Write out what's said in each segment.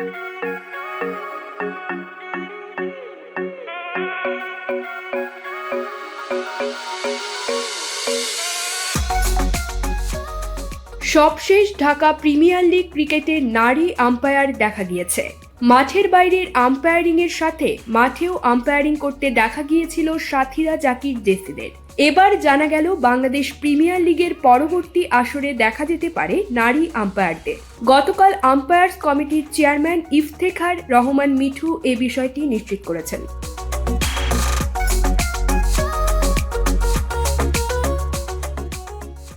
সবশেষ Dhaka premier league ক্রিকেটে নারী আম্পায়ার দেখা গিয়েছে। মাঠের বাইরের আম্পায়ারিং এর সাথে মাঠেও আম্পায়ারিং করতে দেখা গিয়েছিল সাথীরা জাকির দেসিদের এবার জানা গেল বাংলাদেশ প্রিমিয়ার লিগের পরবর্তী আসরে দেখা যেতে পারে নারী আম্পায়ারদের। গতকাল আম্পায়ার্স কমিটির চেয়ারম্যান ইফতেখার রহমান মিঠু এ বিষয়টি নিশ্চিত করেছেন।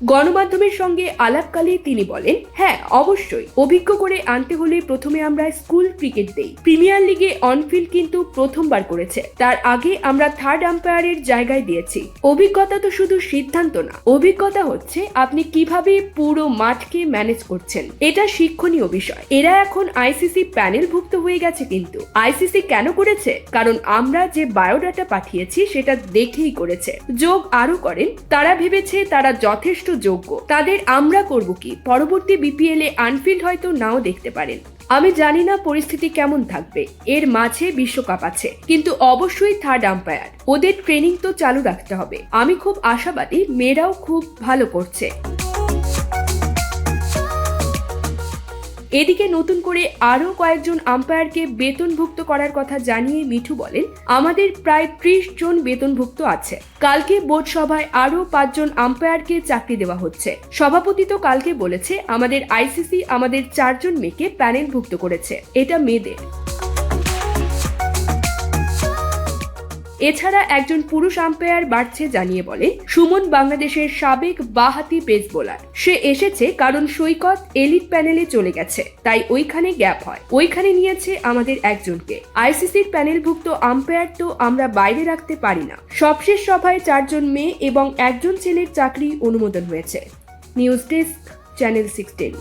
গণমাধ্যমের সঙ্গে আলাপকালে তিনি বলেন হ্যাঁ অবশ্যই। অভিজ্ঞ করে আনতে হলে প্রথমে আমরা স্কুল ক্রিকেট দেই। প্রিমিয়ার লিগে অনফিল্ড কিন্তু প্রথমবার করেছে। তার আগে আমরা থার্ড আম্পায়ারের জায়গায় দিয়েছি। অভিজ্ঞতা তো শুধু সিদ্ধান্ত না, অভিজ্ঞতা হচ্ছে আপনি কীভাবে পুরো মাঠকে ম্যানেজ করছেন। এটা শিক্ষণীয় বিষয়। এরা এখন আইসিসি প্যানেলভুক্ত হয়ে গেছে কিন্তু। আইসিসি কেন করেছে? কারণ আমরা যে বায়োডাটা পাঠিয়েছি সেটা দেখেই করেছে। যোগ আরও করেন, তারা ভেবেছে তারা যথেষ্ট যোগ্য। তাদের আমরা করব কি? পরবর্তী বিপিএল এ আনফিল্ড হয়তো নাও দেখতে পারেন। আমি জানি না পরিস্থিতি কেমন থাকবে। এর মাঝে বিশ্বকাপ আছে। কিন্তু অবশ্যই থার্ড আম্পায়ার ওদের ট্রেনিং তো চালু রাখতে হবে। আমি খুব আশাবাদী, মেয়েরাও খুব ভালো করছে। এদিকে নতুন করে আরও কয়েকজন আম্পায়ারকে বেতনভুক্ত করার কথা জানিয়ে মিঠু বলেন, আমাদের প্রায় ত্রিশ জন বেতনভুক্ত আছে। কালকে বোর্ড সভায় আরও পাঁচজন আম্পায়ারকে চাকরি দেওয়া হচ্ছে। সভাপতি তো কালকে বলেছে, আমাদের আইসিসি আমাদের চারজন মেয়েকে প্যানেলভুক্ত করেছে। এটা মেয়েদের। এছাড়া একজন পুরুষ আম্পায়ার বাড়ছে জানিয়ে বলে সুমন বাংলাদেশের সাবেক বাহাতি পেস বোলার সে এসেছে কারণ সৈকত এলিট প্যানেলে চলে গেছে, তাই ওইখানে গ্যাপ হয়। ওইখানে নিয়েছে আমাদের একজনকে। আইসিসির প্যানেলভুক্ত আম্পায়ার তো আমরা বাইরে রাখতে পারি না। সবশেষ সভায় চারজন মেয়ে এবং একজন ছেলের চাকরি অনুমোদন হয়েছে। News desk, channel sixteen.